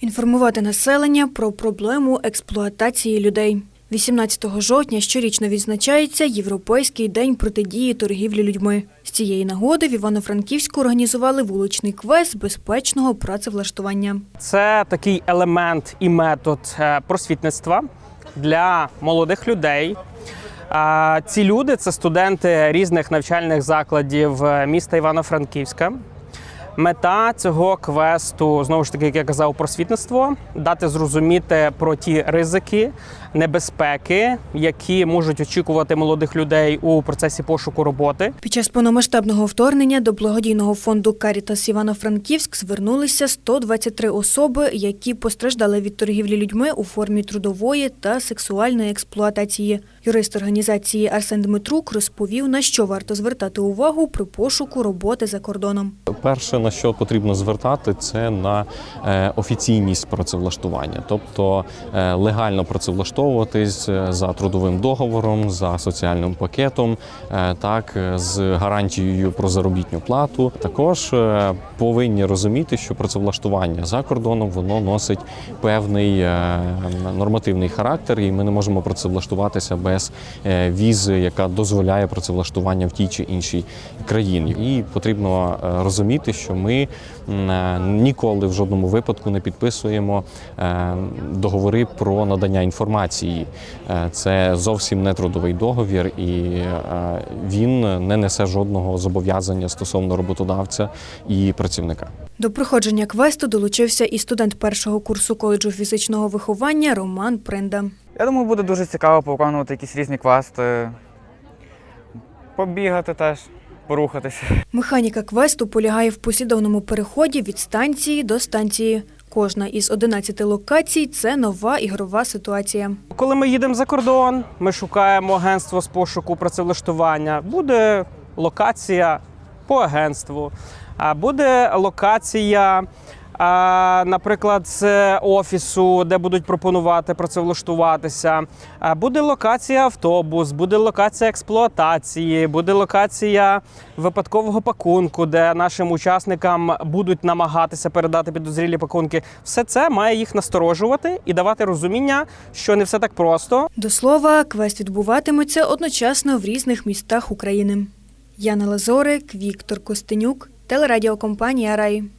Інформувати населення про проблему експлуатації людей. 18 жовтня щорічно відзначається Європейський день протидії торгівлі людьми. З цієї нагоди в Івано-Франківську організували вуличний квест безпечного працевлаштування. Це такий елемент і метод е, просвітництва для молодих людей. А Ці люди це студенти різних навчальних закладів е, міста Івано-Франківська. Мета цього квесту знову ж таки, як я казав, просвітництво дати зрозуміти про ті ризики, небезпеки, які можуть очікувати молодих людей у процесі пошуку роботи. Під час повномасштабного вторгнення до благодійного фонду Карітас Івано-Франківськ звернулися 123 особи, які постраждали від торгівлі людьми у формі трудової та сексуальної експлуатації. Юрист організації Арсен Дмитрук розповів, на що варто звертати увагу при пошуку роботи за кордоном. Перше, на що потрібно звертати, це на е, офіційність працевлаштування, тобто е, легально працевлаштовуватись е, за трудовим договором, за соціальним пакетом, так з гарантією про заробітну плату. Також повинні розуміти, що працевлаштування за кордоном воно носить певний нормативний характер, і ми не можемо працевлаштуватися без візи, яка дозволяє працевлаштування в тій чи іншій країні. І потрібно розуміти, що ми е, ніколи в жодному випадку не підписуємо е, договори про надання інформації. Е, Це зовсім не трудовий договір, і він не несе жодного зобов'язання стосовно роботодавця і працівника. До проходження квесту долучився і студент першого курсу коледжу фізичного виховання Роман Пренда. Я думаю, буде дуже цікаво повиконувати якісь різні квести, побігати теж, порухатися. Механіка квесту полягає в послідовному переході від станції до станції. Кожна із 11 локацій це нова ігрова ситуація. Коли ми їдемо за кордон, ми шукаємо агентство з пошуку працевлаштування. Буде локація по агентству, а буде локація, наприклад, з офісу, де будуть пропонувати працевлаштуватися. Буде локація автобус, буде локація експлуатації, буде локація випадкового пакунку, де нашим учасникам будуть намагатися передати підозрілі пакунки. Все це має їх насторожувати і давати розуміння, що не все так просто. До слова, квест відбуватиметься одночасно в різних містах України. Яна Лазорик, Віктор Костенюк, телерадіокомпанія Рай.